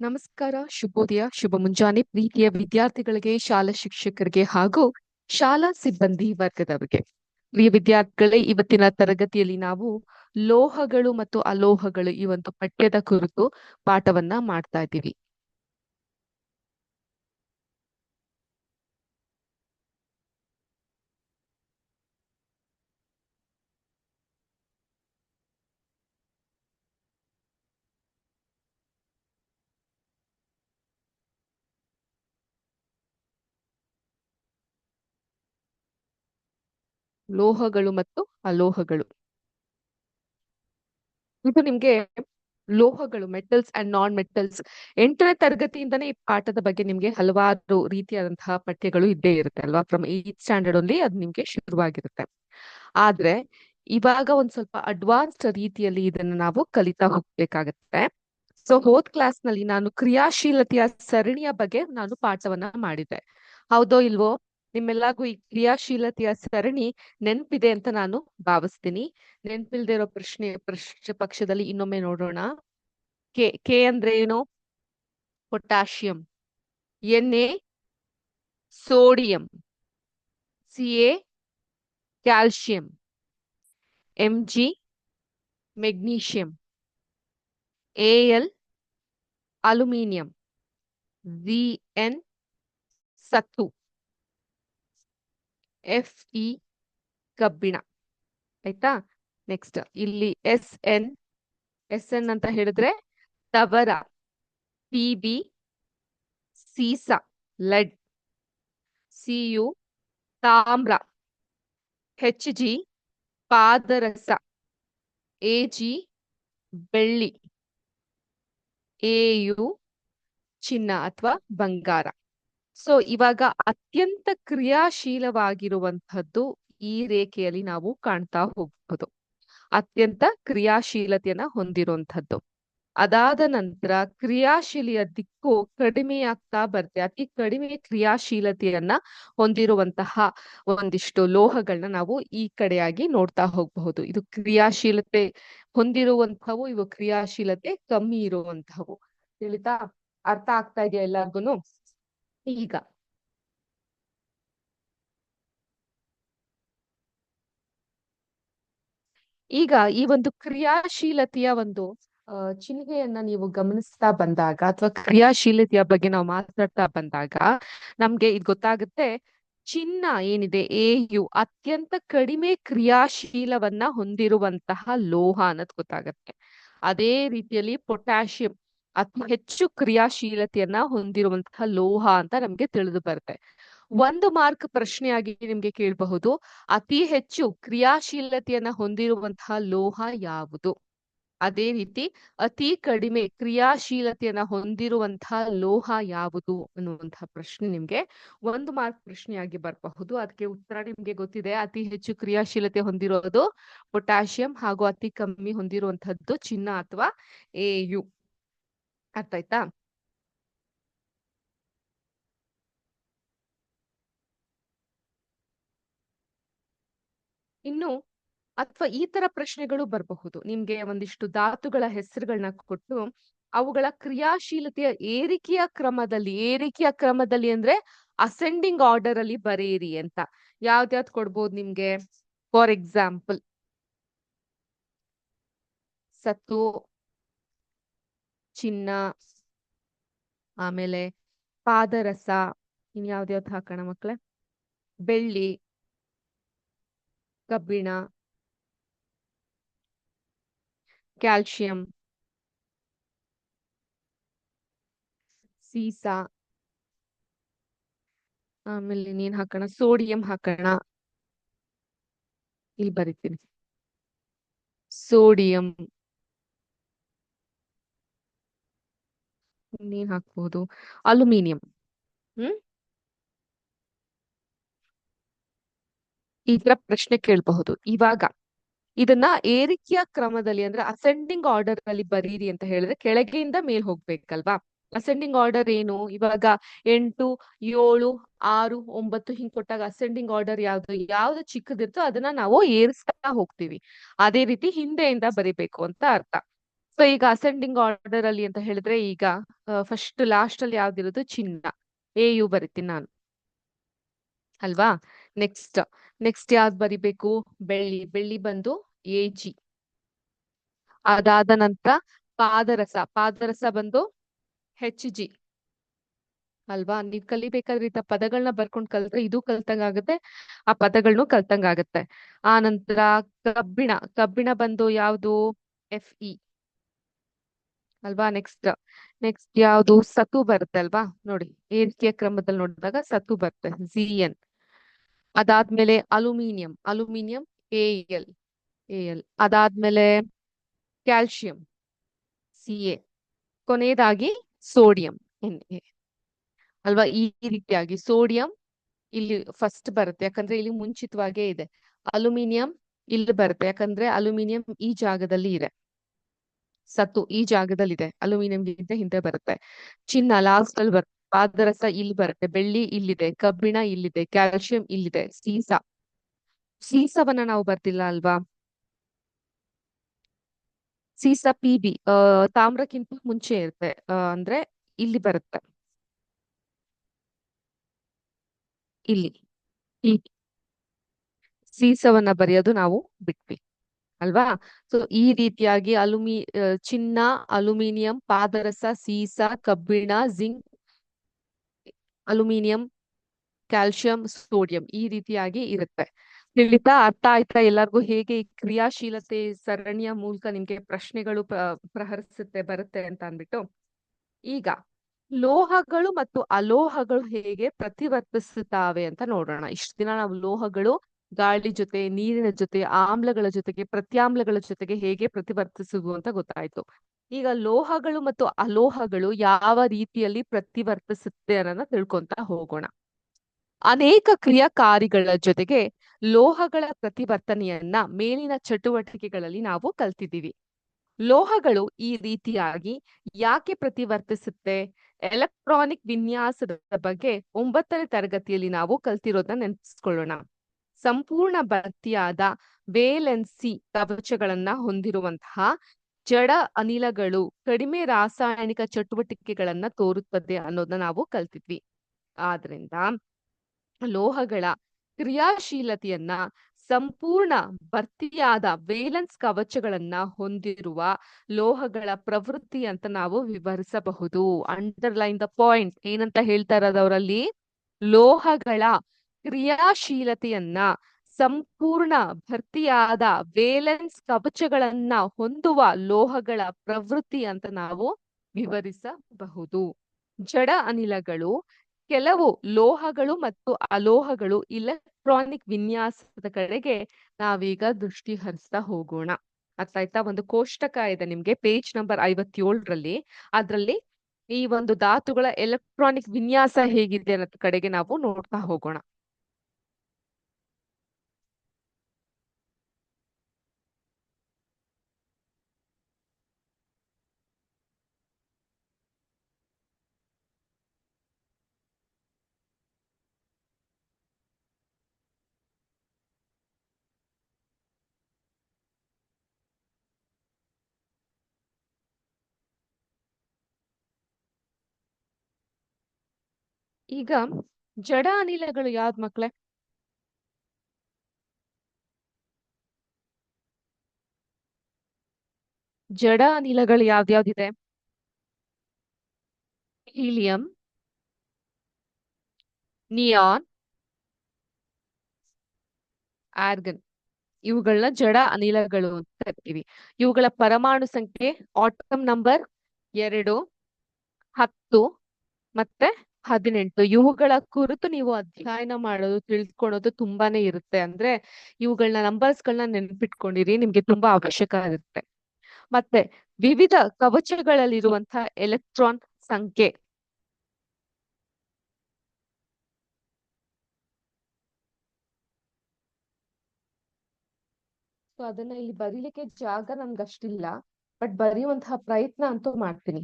ನಮಸ್ಕಾರ, ಶುಭೋದಯ, ಶುಭ ಮುಂಜಾನೆ ಪ್ರೀತಿಯ ವಿದ್ಯಾರ್ಥಿಗಳಿಗೆ, ಶಾಲಾ ಶಿಕ್ಷಕರಿಗೆ ಹಾಗೂ ಶಾಲಾ ಸಿಬ್ಬಂದಿ ವರ್ಗದವರಿಗೆ. ಪ್ರಿಯ ವಿದ್ಯಾರ್ಥಿಗಳೇ, ಇವತ್ತಿನ ತರಗತಿಯಲ್ಲಿ ನಾವು ಲೋಹಗಳು ಮತ್ತು ಅಲೋಹಗಳು ಈ ಒಂದು ಪಠ್ಯದ ಕುರಿತು ಪಾಠವನ್ನ ಮಾಡ್ತಾ ಇದ್ದೀವಿ. ಲೋಹಗಳು ಮತ್ತು ಅಲೋಹಗಳು. ಇದು ನಿಮ್ಗೆ ಲೋಹಗಳು ಮೆಟಲ್ಸ್ ಅಂಡ್ ನಾನ್ ಮೆಟಲ್ಸ್ ಎಂಟನೇ ತರಗತಿಯಿಂದನೇ ಈ ಪಾಠದ ಬಗ್ಗೆ ನಿಮ್ಗೆ ಹಲವಾರು ರೀತಿಯಾದಂತಹ ಪಠ್ಯಗಳು ಇದ್ದೇ ಇರುತ್ತೆ ಅಲ್ವಾ? ಫ್ರಮ್ ಏತ್ ಸ್ಟ್ಯಾಂಡರ್ಡ್ ಅಲ್ಲಿ ಅದು ನಿಮ್ಗೆ ಶುರುವಾಗಿರುತ್ತೆ. ಆದ್ರೆ ಇವಾಗ ಒಂದ್ ಸ್ವಲ್ಪ ಅಡ್ವಾನ್ಸ್ಡ್ ರೀತಿಯಲ್ಲಿ ಇದನ್ನ ನಾವು ಕಲಿತಾ ಹೋಗ್ಬೇಕಾಗತ್ತೆ. ಸೊ ಹೋದ್ ಕ್ಲಾಸ್ನಲ್ಲಿ ನಾನು ಕ್ರಿಯಾಶೀಲತೆಯ ಸರಣಿಯ ಬಗ್ಗೆ ನಾನು ಪಾಠವನ್ನ ಮಾಡಿದ್ದೆ. ಹೌದೋ ಇಲ್ವೋ? ನಿಮ್ಮೆಲ್ಲಾಗೂ ಈ ಕ್ರಿಯಾಶೀಲತೆಯ ಸರಣಿ ನೆನ್ಪಿದೆ ಅಂತ ನಾನು ಭಾವಿಸ್ತೀನಿ. ನೆನ್ಪಿಲ್ದೇ ಇರೋ ಪ್ರಶ್ನೆ ಪ್ರಶ್ನೆ ಪಕ್ಷದಲ್ಲಿ ಇನ್ನೊಮ್ಮೆ ನೋಡೋಣ. ಕೆ ಕೆ ಅಂದ್ರೆ ಏನು? Potassium. N, A, sodium. C, A calcium M, G, magnesium. L, aluminium. V, N, ಸತ್ತು. ಎಫ್ ಇ ಕಬ್ಬಿಣ. ಆಯ್ತಾ? ನೆಕ್ಸ್ಟ್ ಇಲ್ಲಿ ಎಸ್ ಎನ್ ಎಸ್ ಎನ್ ಅಂತ ಹೇಳಿದ್ರೆ ತವರ, ಪಿ ಬಿ, ಸೀಸ, ಲೆಡ್. ಸಿ ಯು ತಾಮ್ರ, ಹೆಚ್ ಜಿ ಪಾದರಸ, ಎ ಜಿ ಬೆಳ್ಳಿ, ಎ ಯು ಚಿನ್ನ ಅಥವಾ ಬಂಗಾರ. ಸೊ, ಇವಾಗ ಅತ್ಯಂತ ಕ್ರಿಯಾಶೀಲವಾಗಿರುವಂತಹದ್ದು ಈ ರೇಖೆಯಲ್ಲಿ ನಾವು ಕಾಣ್ತಾ ಹೋಗಬಹುದು ಅತ್ಯಂತ ಕ್ರಿಯಾಶೀಲತೆಯನ್ನ ಹೊಂದಿರುವಂತಹದ್ದು ಅದಾದ ನಂತರ ಕ್ರಿಯಾಶೀಲಿಯ ದಿಕ್ಕು ಕಡಿಮೆಯಾಗ್ತಾ ಬರುತ್ತೆ. ಅತಿ ಕಡಿಮೆ ಕ್ರಿಯಾಶೀಲತೆಯನ್ನ ಹೊಂದಿರುವಂತಹ ಒಂದಿಷ್ಟು ಲೋಹಗಳನ್ನ ನಾವು ಈ ಕಡೆಯಾಗಿ ನೋಡ್ತಾ ಹೋಗಬಹುದು. ಇದು ಕ್ರಿಯಾಶೀಲತೆ ಹೊಂದಿರುವಂತಹವು ಇವು ಕ್ರಿಯಾಶೀಲತೆ ಕಮ್ಮಿ ಇರುವಂತಹವು ತಿಳಿತಾ? ಅರ್ಥ ಆಗ್ತಾ ಇದೆಯಾ ಎಲ್ಲಾರ್ಗುನು? ಈಗ ಈಗ ಈ ಒಂದು ಕ್ರಿಯಾಶೀಲತೆಯ ಒಂದು ಚಿಹ್ನೆಯನ್ನ ನೀವು ಗಮನಿಸ್ತಾ ಬಂದಾಗ ಅಥವಾ ಕ್ರಿಯಾಶೀಲತೆಯ ಬಗ್ಗೆ ನಾವು ಮಾತಾಡ್ತಾ ಬಂದಾಗ ನಮ್ಗೆ ಇದು ಗೊತ್ತಾಗುತ್ತೆ, ಚಿನ್ನ ಏನಿದೆ? ಎ, ಯು, ಅತ್ಯಂತ ಕಡಿಮೆ ಕ್ರಿಯಾಶೀಲವನ್ನ ಹೊಂದಿರುವಂತಹ ಲೋಹ ಅನ್ನೋದು ಗೊತ್ತಾಗುತ್ತೆ. ಅದೇ ರೀತಿಯಲ್ಲಿ ಪೊಟ್ಯಾಷಿಯಂ ಅತಿ ಹೆಚ್ಚು ಕ್ರಿಯಾಶೀಲತೆಯನ್ನ ಹೊಂದಿರುವಂತಹ ಲೋಹ ಅಂತ ನಮ್ಗೆ ತಿಳಿದು ಬರುತ್ತೆ. ಒಂದು ಮಾರ್ಕ್ ಪ್ರಶ್ನೆಯಾಗಿ ನಿಮ್ಗೆ ಕೇಳಬಹುದು. ಅತಿ ಹೆಚ್ಚು ಕ್ರಿಯಾಶೀಲತೆಯನ್ನ ಹೊಂದಿರುವಂತಹ ಲೋಹ ಯಾವುದು? ಅದೇ ರೀತಿ ಅತಿ ಕಡಿಮೆ ಕ್ರಿಯಾಶೀಲತೆಯನ್ನ ಹೊಂದಿರುವಂತಹ ಲೋಹ ಯಾವುದು ಅನ್ನುವಂತಹ ಪ್ರಶ್ನೆ ನಿಮ್ಗೆ ಒಂದು ಮಾರ್ಕ್ ಪ್ರಶ್ನೆಯಾಗಿ ಬರಬಹುದು. ಅದಕ್ಕೆ ಉತ್ತರ ನಿಮ್ಗೆ ಗೊತ್ತಿದೆ. ಅತಿ ಹೆಚ್ಚು ಕ್ರಿಯಾಶೀಲತೆ ಹೊಂದಿರೋದು ಪೊಟ್ಯಾಷಿಯಂ ಹಾಗೂ ಅತಿ ಕಮ್ಮಿ ಹೊಂದಿರುವಂತಹದ್ದು ಚಿನ್ನ ಅಥವಾ ಎ ಯು ಅರ್ಥ ಆಯ್ತಾ ಇನ್ನು, ಅಥವಾ ಈ ತರ ಪ್ರಶ್ನೆಗಳು ಬರಬಹುದು. ನಿಮ್ಗೆ ಒಂದಿಷ್ಟು ಧಾತುಗಳ ಹೆಸರುಗಳನ್ನ ಕೊಟ್ಟು, ಅವುಗಳ ಕ್ರಿಯಾಶೀಲತೆಯ ಏರಿಕೆಯ ಕ್ರಮದಲ್ಲಿ ಏರಿಕೆಯ ಕ್ರಮದಲ್ಲಿ ಅಂದ್ರೆ ಅಸೆಂಡಿಂಗ್ ಆರ್ಡರ್ ಅಲ್ಲಿ ಬರೆಯಿರಿ ಅಂತ. ಯಾವ್ದ್ಯಾವ್ದು ಕೊಡ್ಬೋದು ನಿಮ್ಗೆ? For example. ಸತ್ತು ಚಿನ್ನ, ಆಮೇಲೆ ಪಾದರಸ ಇನ್ಯಾವ್ದ್ಯಾವ್ದು ಹಾಕೋಣ ಮಕ್ಳೇ? ಬೆಳ್ಳಿ, ಕಬ್ಬಿಣ ಕ್ಯಾಲ್ಸಿಯಂ ಸೀಸ, ಆಮೇಲೆ ಇನ್ನೇನ್ ಹಾಕೋಣ? ಸೋಡಿಯಂ ಹಾಕೋಣ. ಇಲ್ಲಿ ಬರೀತೀನಿ. ಸೋಡಿಯಂ. ಇನ್ನೇನ್ ಹಾಕ್ಬಹುದು ಅಲ್ಯೂಮಿನಿಯಂ. ಹ್ಮ್? ಈ ತರ ಪ್ರಶ್ನೆ ಕೇಳಬಹುದು. ಇವಾಗ ಇದನ್ನ ಏರಿಕೆಯ ಕ್ರಮದಲ್ಲಿ ಅಂದ್ರೆ ಅಸೆಂಡಿಂಗ್ ಆರ್ಡರ್ ಅಲ್ಲಿ ಬರೀರಿ ಅಂತ ಹೇಳಿದ್ರೆ ಕೆಳಗೆಯಿಂದ ಮೇಲ್ ಹೋಗ್ಬೇಕಲ್ವಾ? ಅಸೆಂಡಿಂಗ್ ಆರ್ಡರ್ ಏನು? ಇವಾಗ ಎಂಟು ಏಳು ಆರು ಒಂಬತ್ತು ಹಿಂಗ್ ಕೊಟ್ಟಾಗ ಅಸೆಂಡಿಂಗ್ ಆರ್ಡರ್ ಯಾವ್ದು ಯಾವ್ದು ಚಿಕ್ಕದಿರ್ತೋ ಅದನ್ನ ನಾವು ಏರಿಸ್ತಾ ಹೋಗ್ತೀವಿ. ಅದೇ ರೀತಿ ಹಿಂದೆಯಿಂದ ಬರಿಬೇಕು ಅಂತ ಅರ್ಥ. ಸೊ ಈಗ ಅಸೆಂಡಿಂಗ್ ಆರ್ಡರ್ ಅಲ್ಲಿ ಅಂತ ಹೇಳಿದ್ರೆ ಈಗ ಫಸ್ಟ್ ಲಾಸ್ಟ್ ಅಲ್ಲಿ ಯಾವ್ದಿರೋದು ಚಿನ್ನ ಎ ಯು ಬರಿತೀನಿ ನಾನು. ಅಲ್ವಾ? ನೆಕ್ಸ್ಟ್ ನೆಕ್ಸ್ಟ್ ಯಾವ್ದು ಬರಿಬೇಕು? ಬೆಳ್ಳಿ ಬೆಳ್ಳಿ ಬಂದು ಎ ಜಿ ಅದಾದ ನಂತರ ಪಾದರಸ ಪಾದರಸ ಬಂದು ಹೆಚ್ ಜಿ ಅಲ್ವಾ? ನೀವ್ ಕಲಿಬೇಕಾದ್ರೆ ಇಂಥ ಪದಗಳನ್ನ ಬರ್ಕೊಂಡ್ ಕಲ್ತ್ರೆ ಇದು ಕಲ್ತಂಗಾಗುತ್ತೆ ಆ ಪದಗಳನ್ನು ಕಲ್ತಂಗಾಗುತ್ತೆ ಆ ನಂತರ ಕಬ್ಬಿಣ ಕಬ್ಬಿಣ ಬಂದು ಯಾವುದು? ಎಫ್ ಇ ಅಲ್ವಾ? ನೆಕ್ಸ್ಟ್ ನೆಕ್ಸ್ಟ್ ಯಾವುದು? ಸತು ಬರುತ್ತೆ ಅಲ್ವಾ? ನೋಡಿ ಏರಿಕೆಯ ಕ್ರಮದಲ್ಲಿ ನೋಡಿದಾಗ ಸತು ಬರುತ್ತೆ ಜಿ ಎನ್ ಅದಾದ್ಮೇಲೆ aluminium aluminium A L A L ಅದಾದ್ಮೇಲೆ ಕ್ಯಾಲ್ಸಿಯಂ ಸಿ ಎ ಕೊನೆಯದಾಗಿ ಸೋಡಿಯಂ ಎನ್ ಎ ಅಲ್ವಾ? ಈ ರೀತಿಯಾಗಿ ಸೋಡಿಯಂ ಇಲ್ಲಿ ಫಸ್ಟ್ ಬರುತ್ತೆ, ಯಾಕಂದ್ರೆ ಇಲ್ಲಿ ಮುಂಚಿತವಾಗೇ ಇದೆ. ಅಲ್ಯೂಮಿನಿಯಂ ಇಲ್ಲಿ ಬರುತ್ತೆ, ಯಾಕಂದ್ರೆ ಅಲ್ಯೂಮಿನಿಯಂ ಈ ಜಾಗದಲ್ಲಿ ಇದೆ. ಸತ್ತು ಈ ಜಾಗದಲ್ಲಿ ಇದೆ ಅಲ್ಯೂಮಿನಿಯಂ ಗಿಂತ ಹಿಂದೆ ಬರುತ್ತೆ. ಚಿನ್ನ ಲಾಸ್ಟ್ ಅಲ್ಲಿ ಬರುತ್ತೆ. ಪಾದರಸ ಇಲ್ಲಿ ಬರುತ್ತೆ. ಬೆಳ್ಳಿ ಇಲ್ಲಿದೆ. ಕಬ್ಬಿಣ ಇಲ್ಲಿದೆ. ಕ್ಯಾಲ್ಸಿಯಂ ಇಲ್ಲಿದೆ. ಸೀಸ. ಸೀಸವನ್ನ ನಾವು ಬರ್ತಿಲ್ಲ ಅಲ್ವಾ? ಸೀಸ ಪಿ ಬಿ. ತಾಮ್ರಕ್ಕಿಂತ ಮುಂಚೆ ಇರುತ್ತೆ. ಅಂದ್ರೆ ಇಲ್ಲಿ ಬರುತ್ತೆ. ಇಲ್ಲಿ. ಸೀಸವನ್ನ ಬರೆಯೋದು ನಾವು ಬಿಟ್ವಿ. ಅಲ್ವಾ? ಸೊ ಈ ರೀತಿಯಾಗಿ ಅಲುಮಿ ಚಿನ್ನ ಅಲ್ಯೂಮಿನಿಯಂ ಪಾದರಸ, ಸೀಸ, ಕಬ್ಬಿಣ, ಜಿಂಕ್ ಅಲ್ಯೂಮಿನಿಯಂ ಕ್ಯಾಲ್ಸಿಯಂ ಸೋಡಿಯಂ ಈ ರೀತಿಯಾಗಿ ಇರುತ್ತೆ. ತಿಳಿತಾ, ಅರ್ಥ ಆಯ್ತಾ ಎಲ್ಲರಿಗೂ? ಹೇಗೆ ಕ್ರಿಯಾಶೀಲತೆ ಸರಣಿಯ ಮೂಲಕ ನಿಮ್ಗೆ ಪ್ರಶ್ನೆಗಳು ಪ್ರ- ಪ್ರಹರಿಸುತ್ತೆ, ಬರುತ್ತೆ ಅಂತ ಅಂದ್ಬಿಟ್ಟು. ಈಗ ಲೋಹಗಳು ಮತ್ತು ಅಲೋಹಗಳು ಹೇಗೆ ಪ್ರತಿವರ್ತಿಸುತ್ತವೆ ಅಂತ ನೋಡೋಣ. ಇಷ್ಟು ದಿನ ನಾವು ಲೋಹಗಳು ಗಾಳಿ ಜೊತೆ, ನೀರಿನ ಜೊತೆ, ಆಮ್ಲಗಳ ಜೊತೆಗೆ, ಪ್ರತ್ಯಾಮ್ಲಗಳ ಜೊತೆಗೆ ಹೇಗೆ ಪ್ರತಿವರ್ತಿಸುವುದು ಅಂತ ಗೊತ್ತಾಯ್ತು. ಈಗ ಲೋಹಗಳು ಮತ್ತು ಅಲೋಹಗಳು ಯಾವ ರೀತಿಯಲ್ಲಿ ಪ್ರತಿವರ್ತಿಸುತ್ತೆ ಅನ್ನೋದನ್ನ ತಿಳ್ಕೊಂತ ಹೋಗೋಣ. ಅನೇಕ ಕ್ರಿಯಾಕಾರಿಗಳ ಜೊತೆಗೆ ಲೋಹಗಳ ಪ್ರತಿವರ್ತನೆಯನ್ನ ಮೇಲಿನ ಚಟುವಟಿಕೆಗಳಲ್ಲಿ ನಾವು ಕಲ್ತಿದ್ದೀವಿ. ಲೋಹಗಳು ಈ ರೀತಿಯಾಗಿ ಯಾಕೆ ಪ್ರತಿವರ್ತಿಸುತ್ತೆ? ಎಲೆಕ್ಟ್ರಾನಿಕ್ ವಿನ್ಯಾಸದ ಬಗ್ಗೆ ಒಂಬತ್ತನೇ ತರಗತಿಯಲ್ಲಿ ನಾವು ಕಲ್ತಿರೋದನ್ನ ನೆನಪಿಸ್ಕೊಳ್ಳೋಣ. ಸಂಪೂರ್ಣ ಭರ್ತಿಯಾದ ವೇಲೆನ್ಸಿ ಕವಚಗಳನ್ನ ಹೊಂದಿರುವಂತಹ ಜಡ ಅನಿಲಗಳು ಕಡಿಮೆ ರಾಸಾಯನಿಕ ಚಟುವಟಿಕೆಗಳನ್ನ ತೋರುತ್ತದೆ ಅನ್ನೋದನ್ನ ನಾವು ಕಲ್ತಿದ್ವಿ. ಆದ್ರಿಂದ ಲೋಹಗಳ ಕ್ರಿಯಾಶೀಲತೆಯನ್ನ ಸಂಪೂರ್ಣ ಭರ್ತಿಯಾದ ವೇಲೆನ್ಸ್ ಕವಚಗಳನ್ನ ಹೊಂದಿರುವ ಲೋಹಗಳ ಪ್ರವೃತ್ತಿ ಅಂತ ನಾವು ವಿವರಿಸಬಹುದು. ಅಂಡರ್ಲೈನ್ ದ ಪಾಯಿಂಟ್ ಏನಂತ ಹೇಳ್ತಾ ಇರೋದವರಲ್ಲಿ ಲೋಹಗಳ ಕ್ರಿಯಾಶೀಲತೆಯನ್ನ, ಸಂಪೂರ್ಣ ಭರ್ತಿಯಾದ ವೇಲೆನ್ಸ್ ಕವಚಗಳನ್ನ ಹೊಂದುವ ಲೋಹಗಳ ಪ್ರವೃತ್ತಿ ಅಂತ ನಾವು ವಿವರಿಸಬಹುದು. ಜಡ ಅನಿಲಗಳು ಕೆಲವು ಲೋಹಗಳು ಮತ್ತು ಅಲೋಹಗಳು ಇಲೆಕ್ಟ್ರಾನಿಕ್ ವಿನ್ಯಾಸದ ಕಡೆಗೆ ನಾವೀಗ ದೃಷ್ಟಿ ಹರಿಸ್ತಾ ಹೋಗೋಣ. ಅರ್ಥ ಆಯ್ತಾ ಒಂದು ಕೋಷ್ಟಕ ಇದೆ ನಿಮ್ಗೆ, ಪೇಜ್ ನಂಬರ್ ಐವತ್ತೇಳರಲ್ಲಿ. ಅದ್ರಲ್ಲಿ ಈ ಒಂದು ಧಾತುಗಳ ಎಲೆಕ್ಟ್ರಾನಿಕ್ ವಿನ್ಯಾಸ ಹೇಗಿದೆ ಅನ್ನೋದ್ ಕಡೆಗೆ ನಾವು ನೋಡ್ತಾ ಹೋಗೋಣ. ಈಗ ಜಡ ಅನಿಲಗಳು ಯಾವ್ದ್ ಮಕ್ಳೇ? ಜಡ ಅನಿಲಗಳು ಯಾವ್ದ್ಯಾವ್ದಿದೆ ಹೀಲಿಯಂ, ನಿಯಾನ್, ಆರ್ಗನ್. ಇವುಗಳನ್ನ ಜಡ ಅನಿಲಗಳು ಅಂತ ಕರಿತೀವಿ. ಇವುಗಳ ಪರಮಾಣು ಸಂಖ್ಯೆ, ಆಟಮ್ ನಂಬರ್, ಎರಡು, ಹತ್ತು, ಮತ್ತೆ ಹದಿನೆಂಟು ಇವುಗಳ ಕುರಿತು ನೀವು ಅಧ್ಯಯನ ಮಾಡೋದು ತಿಳ್ಕೊಳ್ಳೋದು ತುಂಬಾನೇ ಇರುತ್ತೆ. ಅಂದ್ರೆ ಇವುಗಳನ್ನ ನಂಬರ್ಸ್ ಗಳನ್ನ ನೆನ್ಪಿಟ್ಕೊಂಡಿರಿ, ನಿಮ್ಗೆ ತುಂಬಾ ಅವಶ್ಯಕ ಇರುತ್ತೆ. ಮತ್ತೆ ವಿವಿಧ ಕವಚಗಳಲ್ಲಿರುವಂತಹ ಎಲೆಕ್ಟ್ರಾನ್ ಸಂಖ್ಯೆ. ಸೊ ಅದನ್ನ ಇಲ್ಲಿ ಬರೀಲಿಕ್ಕೆ ಜಾಗ ನನ್ಗೆ ಅಷ್ಟಿಲ್ಲ ಬಟ್ ಬರೆಯುವಂತಹ ಪ್ರಯತ್ನ ಅಂತೂ ಮಾಡ್ತೀನಿ.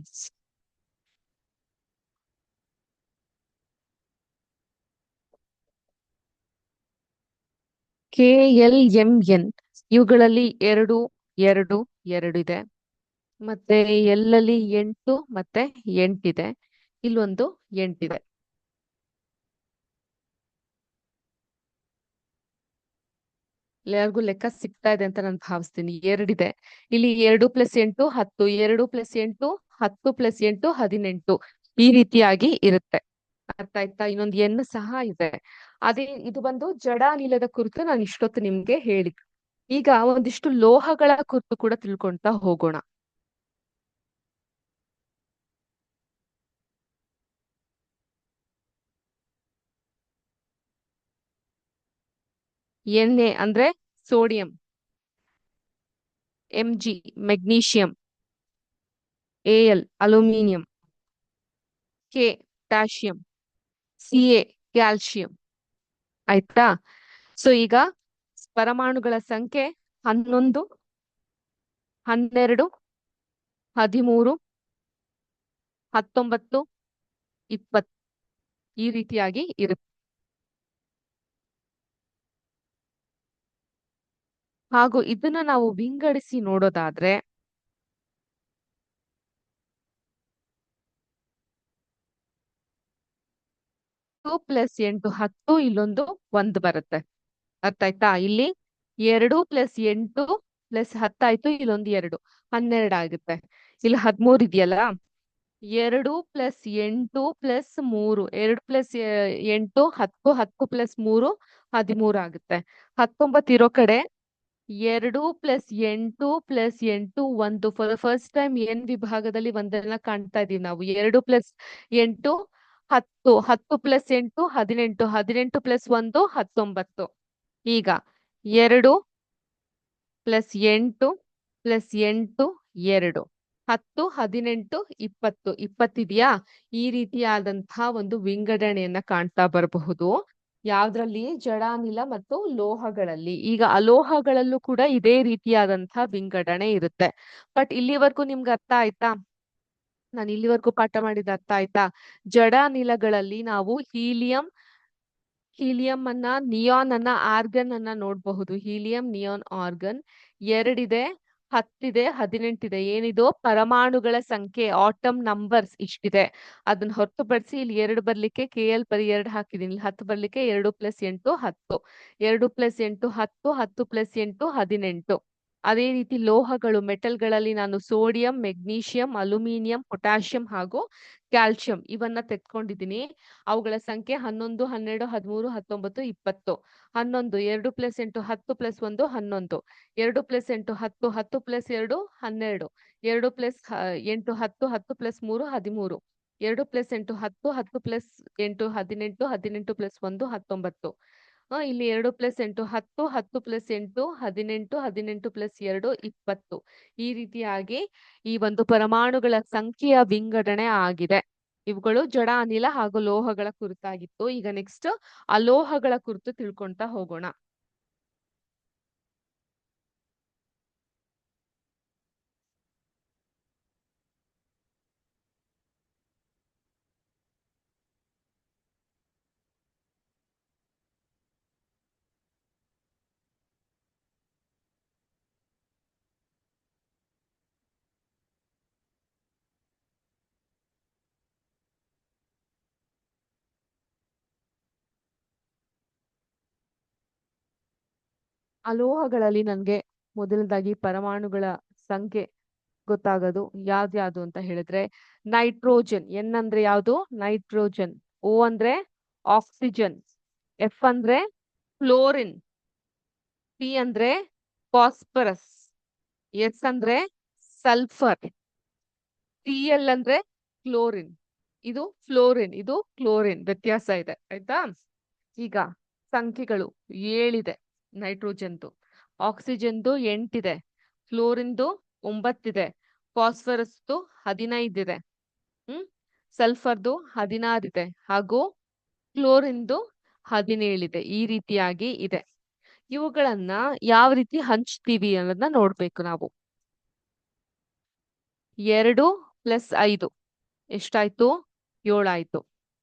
ಕೆ ಎಲ್ ಎಂ ಎನ್ ಇವುಗಳಲ್ಲಿ ಎರಡು ಎರಡು ಎರಡು ಇದೆ. ಮತ್ತೆ ಎಲ್ಲಲ್ಲಿ ಎಂಟು ಮತ್ತೆ ಎಂಟಿದೆ. ಇಲ್ಲೊಂದು ಎಂಟಿದೆ. ಎಲ್ಲರಿಗೂ ಲೆಕ್ಕ ಸಿಗ್ತಾ ಇದೆ ಅಂತ ನಾನು ಭಾವಿಸ್ತೀನಿ. ಎರಡಿದೆ. ಇಲ್ಲಿ ಎರಡು ಪ್ಲಸ್ ಎಂಟು, ಹತ್ತು. ಎರಡು ಪ್ಲಸ್ ಎಂಟು, ಹತ್ತು ಪ್ಲಸ್ ಎಂಟು, ಹದಿನೆಂಟು. ಈ ರೀತಿಯಾಗಿ ಇರುತ್ತೆ. ಅರ್ಥ ಆಯ್ತಾ? ಇನ್ನೊಂದು ಎನ್ ಸಹ ಇದೆ. ಅದೇ ಇದು ಬಂದು ಜಡಾನಿಲದ ಕುರಿತು ನಾನು ಇಷ್ಟೊತ್ತು ನಿಮ್ಗೆ ಹೇಳಿದ್ದು. ಈಗ ಒಂದಿಷ್ಟು ಲೋಹಗಳ ಕುರಿತು ಕೂಡ ತಿಳ್ಕೊಂತಾ ಹೋಗೋಣ. ಎನ್ ಎ ಅಂದ್ರೆ sodium. M G, magnesium. A L L, aluminium. K potassium C A calcium. ಆಯ್ತಾ? ಸೊ ಈಗ ಪರಮಾಣುಗಳ ಸಂಖ್ಯೆ ಹನ್ನೊಂದು, ಹನ್ನೆರಡು, ಹದಿಮೂರು, ಹತ್ತೊಂಬತ್ತು, ಇಪ್ಪತ್ತು. ಈ ರೀತಿಯಾಗಿ ಇರುತ್ತೆ ಹಾಗೂ ಇದನ್ನ ನಾವು ವಿಂಗಡಿಸಿ ನೋಡೋದಾದ್ರೆ ಪ್ಲಸ್ ಎಂಟು ಹತ್ತು ಇಲ್ಲೊಂದು ಒಂದು ಬರುತ್ತೆ. ಅರ್ಥ ಆಯ್ತಾ ಇಲ್ಲಿ ಎರಡು ಪ್ಲಸ್ ಎಂಟು ಪ್ಲಸ್ ಹತ್ತಾಯ್ತು, ಇಲ್ಲೊಂದು ಎರಡು. ಹನ್ನೆರಡು ಆಗುತ್ತೆ. ಇಲ್ಲಿ ಹದ್ಮೂರ್ ಇದೆಯಲ್ಲ? ಎರಡು ಪ್ಲಸ್ ಎಂಟು ಪ್ಲಸ್ ಮೂರು. ಎರಡು ಪ್ಲಸ್ ಎಂಟು, ಹತ್ತು ಹತ್ತು ಪ್ಲಸ್ ಮೂರು, ಹದಿಮೂರು ಆಗುತ್ತೆ. ಹತ್ತೊಂಬತ್ತು ಇರೋ ಕಡೆ ಎರಡು ಪ್ಲಸ್ ಎಂಟು ಪ್ಲಸ್ ಎಂಟು ಒಂದು. ಫಾರ್ ಫಸ್ಟ್ ಟೈಮ್ ಎನ್ ವಿಭಾಗದಲ್ಲಿ ಒಂದನ್ನ ಕಾಣ್ತಾ ಇದೀವಿ ನಾವು. ಎರಡು ಪ್ಲಸ್ ಎಂಟು ಹತ್ತು ಹತ್ತು ಪ್ಲಸ್ ಎಂಟು, ಹದಿನೆಂಟು ಹದಿನೆಂಟು ಪ್ಲಸ್ ಒಂದು, ಹತ್ತೊಂಬತ್ತು. ಈಗ ಎರಡು ಪ್ಲಸ್ ಎಂಟು ಪ್ಲಸ್ ಎಂಟು, ಎರಡು. ಹತ್ತು, ಹದಿನೆಂಟು, ಇಪ್ಪತ್ತು. ಇಪ್ಪತ್ತಿದೆಯಾ? ಈ ರೀತಿಯಾದಂತಹ ಒಂದು ವಿಂಗಡಣೆಯನ್ನ ಕಾಣ್ತಾ ಬರಬಹುದು. ಯಾವ್ದ್ರಲ್ಲಿ? ಜಡಾನಿಲ ಮತ್ತು ಲೋಹಗಳಲ್ಲಿ. ಈಗ ಅಲೋಹಗಳಲ್ಲೂ ಕೂಡ ಇದೇ ರೀತಿಯಾದಂತಹ ವಿಂಗಡಣೆ ಇರುತ್ತೆ. ಬಟ್ ಇಲ್ಲಿವರೆಗೂ ನಿಮ್ಗೆ ಅರ್ಥ ಆಯ್ತಾ? ನಾನು ಇಲ್ಲಿವರೆಗೂ ಪಾಠ ಮಾಡಿದ ಅರ್ಥ ಆಯ್ತಾ? ಜಡ ಅನಿಲಗಳಲ್ಲಿ ನಾವು ಹೀಲಿಯಂ ಹೀಲಿಯಂ ಅನ್ನ, ನಿಯಾನ್ ಅನ್ನ, ಆರ್ಗನ್ ಅನ್ನ ನೋಡಬಹುದು. Helium, neon, argon. ಎರಡಿದೆ, ಹತ್ತಿದೆ, ಹದಿನೆಂಟಿದೆ. ಏನಿದು? ಪರಮಾಣುಗಳ ಸಂಖ್ಯೆ, ಆಟಮ್ ನಂಬರ್ಸ್ ಇಷ್ಟಿದೆ. ಅದನ್ನ ಹೊರತುಪಡಿಸಿ ಇಲ್ಲಿ ಎರಡು ಬರ್ಲಿಕ್ಕೆ ಕೆ ಎಲ್ ಪರಿ ಎರಡು ಹಾಕಿದೀನಿ. ಇಲ್ಲಿ ಹತ್ತು ಬರ್ಲಿಕ್ಕೆ ಎರಡು ಪ್ಲಸ್ ಎಂಟು ಹತ್ತು. ಎರಡು ಪ್ಲಸ್ ಎಂಟು ಹತ್ತು ಹತ್ತು ಪ್ಲಸ್ ಎಂಟು ಹದಿನೆಂಟು. ಅದೇ ರೀತಿ ಲೋಹಗಳು, ಮೆಟಲ್ಗಳಲ್ಲಿ ನಾನು ಸೋಡಿಯಂ, ಮೆಗ್ನೀಷಿಯಂ, ಅಲ್ಯೂಮಿನಿಯಂ, ಪೊಟ್ಯಾಷಿಯಂ ಹಾಗೂ ಕ್ಯಾಲ್ಸಿಯಂ ಇವನ್ನ ತೆಗೆದುಕೊಂಡಿದ್ದೀನಿ ಅವುಗಳ ಸಂಖ್ಯೆ ಹನ್ನೊಂದು, ಹನ್ನೆರಡು, ಹದಿಮೂರು, ಹತ್ತೊಂಬತ್ತು, ಇಪ್ಪತ್ತು. ಹನ್ನೊಂದು, ಎರಡು ಪ್ಲಸ್ ಎಂಟು, ಹತ್ತು ಪ್ಲಸ್ ಒಂದು, ಹನ್ನೊಂದು. ಎರಡು ಪ್ಲಸ್ ಎಂಟು, ಹತ್ತು ಹತ್ತು ಪ್ಲಸ್ ಎರಡು, ಹನ್ನೆರಡು. ಎರಡು ಪ್ಲಸ್ ಎಂಟು, ಹತ್ತು ಹತ್ತು ಪ್ಲಸ್ ಮೂರು, ಹದಿಮೂರು. ಎರಡು ಪ್ಲಸ್ ಎಂಟು, ಹತ್ತು ಹತ್ತು ಪ್ಲಸ್ ಎಂಟು, ಹದಿನೆಂಟು ಹದಿನೆಂಟು ಪ್ಲಸ್ ಒಂದು, ಹತ್ತೊಂಬತ್ತು. ಇಲ್ಲಿ ಎರಡು ಪ್ಲಸ್ ಎಂಟು, ಹತ್ತು ಹತ್ತು ಪ್ಲಸ್ ಎಂಟು, ಹದಿನೆಂಟು ಹದಿನೆಂಟು ಪ್ಲಸ್ ಎರಡು, ಇಪ್ಪತ್ತು. ಈ ರೀತಿಯಾಗಿ ಈ ಒಂದು ಪರಮಾಣುಗಳ ಸಂಖ್ಯೆಯ ವಿಂಗಡಣೆ ಆಗಿದೆ. ಇವುಗಳು ಜಡ, ಅನಿಲ ಹಾಗೂ ಲೋಹಗಳ ಕುರಿತಾಗಿತ್ತು. ಈಗ ನೆಕ್ಸ್ಟ್ ಅಲೋಹಗಳ ಕುರಿತು ತಿಳ್ಕೊಂತಾ ಹೋಗೋಣ. ಅಲೋಹಗಳಲ್ಲಿ ನನ್ಗೆ ಮೊದಲನೇದಾಗಿ ಪರಮಾಣುಗಳ ಸಂಖ್ಯೆ ಗೊತ್ತಾಗೋದು. ಯಾವ್ದ್ಯಾವ್ದು ಅಂತ ಹೇಳಿದ್ರೆ, ನೈಟ್ರೋಜನ್. ಎನ್ ಅಂದ್ರೆ ಯಾವುದು? ನೈಟ್ರೋಜನ್. ಓ ಅಂದ್ರೆ ಆಕ್ಸಿಜನ್. ಎಫ್ ಅಂದ್ರೆ ಫ್ಲೋರಿನ್ ಪಿ ಅಂದ್ರೆ ಫಾಸ್ಫರಸ್. ಎಸ್ ಅಂದ್ರೆ ಸಲ್ಫರ್. ಟಿ ಎಲ್ ಅಂದ್ರೆ ಕ್ಲೋರಿನ್. ಇದು ಫ್ಲೋರಿನ್. ಇದು ಕ್ಲೋರಿನ್. ವ್ಯತ್ಯಾಸ ಇದೆ. ಆಯ್ತಾ? ಈಗ ಸಂಖ್ಯೆಗಳು ಏಳಿದೆ. ನೈಟ್ರೋಜನ್ದು. ಆಕ್ಸಿಜನ್ದು ಎಂಟಿದೆ ಫ್ಲೋರಿನ್ದು ಒಂಬತ್ತಿದೆ, ಫಾಸ್ಫರಸ್ದು ಹದಿನೈದಿದೆ, ಹ್ಮ್, ಸಲ್ಫರ್ದು ಹದಿನಾರಿದೆ ಹಾಗೂ ಕ್ಲೋರಿನ್ದು ಹದಿನೇಳಿದೆ ಈ ರೀತಿಯಾಗಿ ಇದೆ. ಇವುಗಳನ್ನ ಯಾವ ರೀತಿ ಹಂಚ್ತೀವಿ ಅನ್ನೋದನ್ನ ನೋಡ್ಬೇಕು ನಾವು. ಎರಡು ಪ್ಲಸ್ ಐದು, ಎಷ್ಟಾಯ್ತು? ಏಳಾಯ್ತು,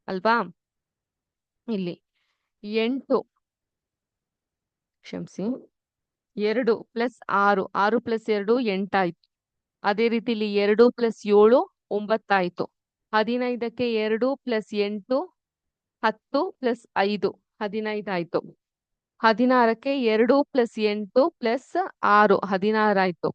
ಅಲ್ವಾ? ಇಲ್ಲಿ ಎಂಟು. ಕ್ಷಮಿಸಿ. ಎರಡು ಪ್ಲಸ್ ಆರು ಆರು ಪ್ಲಸ್ ಎರಡು ಎಂಟಾಯ್ತು. ಅದೇ ರೀತಿ ಇಲ್ಲಿ ಎರಡು ಪ್ಲಸ್ ಏಳು ಒಂಬತ್ತಾಯ್ತು. ಹದಿನೈದಕ್ಕೆ ಎರಡು ಪ್ಲಸ್ ಎಂಟು, ಹತ್ತು ಪ್ಲಸ್ ಐದು, ಹದಿನೈದಾಯ್ತು. ಹದಿನಾರಕ್ಕೆ ಎರಡು ಪ್ಲಸ್ ಎಂಟು ಪ್ಲಸ್ ಆರು, ಹದಿನಾರಾಯ್ತು.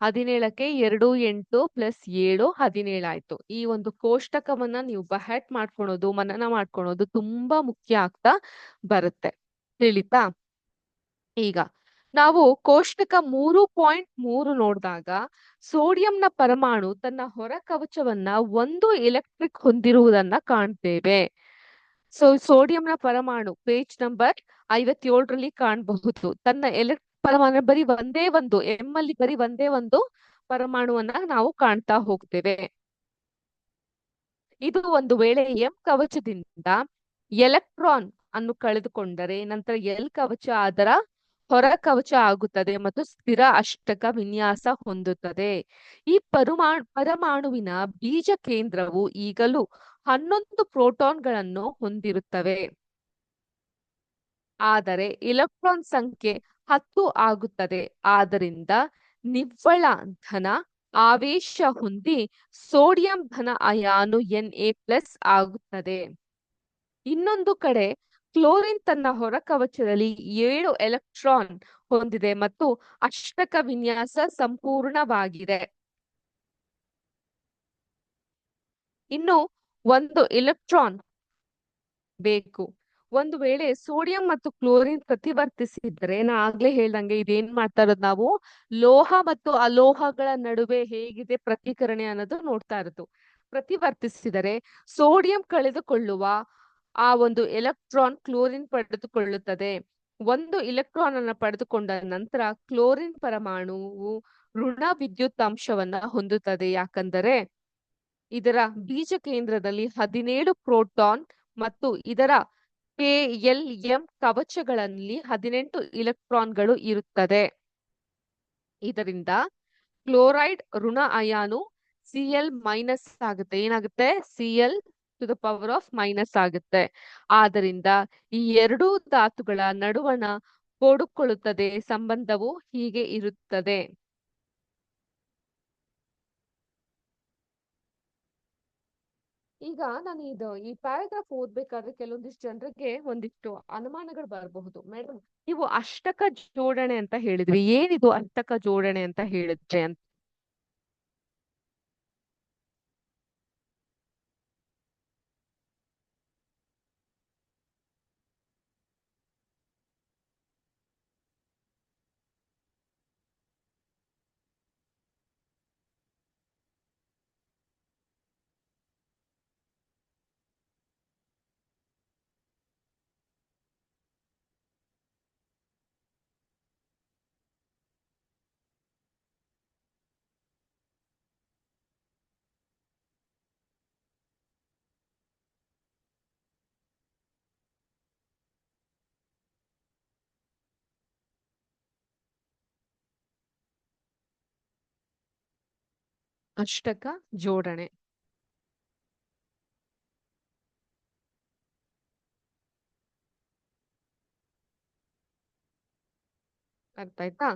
ಹದಿನೇಳಕ್ಕೆ ಎರಡು ಎಂಟು ಪ್ಲಸ್ ಏಳು, ಹದಿನೇಳಾಯ್ತು. ಈ ಒಂದು ಕೋಷ್ಟಕವನ್ನ ನೀವು ಬಹಟ್ ಮಾಡ್ಕೊಳೋದು, ಮನನ ಮಾಡ್ಕೊಳೋದು ತುಂಬಾ ಮುಖ್ಯ ಆಗ್ತಾ ಬರುತ್ತೆ. ತಿಳಿತಾ? ಈಗ ನಾವು ಕೋಷ್ಟಕ ಮೂರು ಪಾಯಿಂಟ್ ಮೂರು ನೋಡಿದಾಗ ಸೋಡಿಯಂನ ಪರಮಾಣು ತನ್ನ ಹೊರ ಕವಚವನ್ನ ಒಂದು ಎಲೆಕ್ಟ್ರಿಕ್ ಹೊಂದಿರುವುದನ್ನ ಕಾಣ್ತೇವೆ. ಸೊ, ಸೋಡಿಯಂನ ಪರಮಾಣು ಪೇಜ್ ನಂಬರ್ ಐವತ್ತೇಳರಲ್ಲಿ ಕಾಣಬಹುದು. ತನ್ನ ಎಲೆಕ್ಟ್ ಪರಮಾಣು ಬರೀ ಒಂದೇ ಒಂದು ಎಂ ಅಲ್ಲಿ ಬರೀ ಒಂದೇ ಒಂದು ಪರಮಾಣುವನ್ನ ನಾವು ಕಾಣ್ತಾ ಹೋಗ್ತೇವೆ. ಇದು ಒಂದು ವೇಳೆ ಎಂ ಕವಚದಿಂದ ಎಲೆಕ್ಟ್ರಾನ್ ಅನ್ನು ಕಳೆದುಕೊಂಡರೆ ನಂತರ ಎಲ್ ಕವಚ ಅದರ ಹೊರ ಕವಚ ಆಗುತ್ತದೆ ಮತ್ತು ಸ್ಥಿರ ಅಷ್ಟಕ ವಿನ್ಯಾಸ ಹೊಂದುತ್ತದೆ. ಈ ಪರಮಾ, ಪರಮಾಣುವಿನ ಬೀಜ ಕೇಂದ್ರವು ಈಗಲೂ ಹನ್ನೊಂದು ಪ್ರೋಟಾನ್ಗಳನ್ನು ಹೊಂದಿರುತ್ತವೆ. ಆದರೆ ಇಲೆಕ್ಟ್ರಾನ್ ಸಂಖ್ಯೆ ಹತ್ತು ಆಗುತ್ತದೆ. ಆದ್ದರಿಂದ ನಿವ್ವಳ ಧನ ಆವೇಶ ಹೊಂದಿ ಸೋಡಿಯಂ ಧನ ಅಯಾನು ಎನ್ ಎ ಪ್ಲಸ್ ಆಗುತ್ತದೆ. ಇನ್ನೊಂದು ಕಡೆ ಕ್ಲೋರಿನ್ ತನ್ನ ಹೊರ ಕವಚದಲ್ಲಿ ಏಳು ಎಲೆಕ್ಟ್ರಾನ್ ಹೊಂದಿದೆ ಮತ್ತು ಅಷ್ಟಕ ವಿನ್ಯಾಸ ಸಂಪೂರ್ಣವಾಗಿದೆ. ಇನ್ನು ಒಂದು ಎಲೆಕ್ಟ್ರಾನ್ ಬೇಕು. ಒಂದು ವೇಳೆ ಸೋಡಿಯಂ ಮತ್ತು ಕ್ಲೋರಿನ್ ಪ್ರತಿವರ್ತಿಸಿದ್ರೆ ನಾ ಆಗ್ಲೇ ಹೇಳ್ದಂಗೆ ಇದೇನ್ ಮಾಡ್ತಾ ಇರೋದು ನಾವು? ಲೋಹ ಮತ್ತು ಅಲೋಹಗಳ ನಡುವೆ ಹೇಗಿದೆ ಪ್ರತಿಕರಣೆ ಅನ್ನೋದು ನೋಡ್ತಾ ಇರೋದು ಪ್ರತಿವರ್ತಿಸಿದರೆ ಸೋಡಿಯಂ ಕಳೆದುಕೊಳ್ಳುವ ಆ ಒಂದು ಎಲೆಕ್ಟ್ರಾನ್ ಕ್ಲೋರಿನ್ ಪಡೆದುಕೊಳ್ಳುತ್ತದೆ. ಒಂದು ಇಲೆಕ್ಟ್ರಾನ್ ಅನ್ನು ಪಡೆದುಕೊಂಡ ನಂತರ ಕ್ಲೋರಿನ್ ಪರಮಾಣುವು ಋಣ ವಿದ್ಯುತ್ ಅಂಶವನ್ನ ಹೊಂದುತ್ತದೆ. ಯಾಕಂದರೆ ಇದರ ಬೀಜ ಕೇಂದ್ರದಲ್ಲಿ ಹದಿನೇಳು ಪ್ರೋಟಾನ್ ಮತ್ತು ಇದರ ಕೆ ಎಲ್ ಎಂ ಕವಚಗಳಲ್ಲಿ ಹದಿನೆಂಟು ಇಲೆಕ್ಟ್ರಾನ್ಗಳು ಇರುತ್ತದೆ ಇದರಿಂದ ಕ್ಲೋರೈಡ್ ಋಣ ಅಯಾನು ಸಿ ಎಲ್ ಮೈನಸ್ ಆಗುತ್ತೆ. ಏನಾಗುತ್ತೆ? C L to the power of minus ಆಗುತ್ತೆ. ಆದ್ದರಿಂದ ಈ ಎರಡೂ ಧಾತುಗಳ ನಡುವಣ ಕೋಡುಕೊಳ್ಳುತ್ತದೆ ಸಂಬಂಧವು ಹೀಗೆ ಇರುತ್ತದೆ. ಈಗ ನಾನು ಇದು ಈ ಪ್ಯಾರಾಗ್ರಾಫ್ ಓದ್ಬೇಕಾದ್ರೆ ಕೆಲವೊಂದಿಷ್ಟು ಜನರಿಗೆ ಒಂದಿಷ್ಟು ಅನುಮಾನಗಳು ಬರಬಹುದು. ಮೇಡಮ್ ನೀವು ಅಷ್ಟಕ ಜೋಡಣೆ ಅಂತ ಹೇಳಿದ್ವಿ ಏನಿದು ಅಷ್ಟಕ ಜೋಡಣೆ ಅಂತ ಹೇಳಿದ್ರೆ ಅಂತ? ಅಷ್ಟಕ ಜೋಡಣೆ. ಅರ್ಥ ಆಯ್ತಾ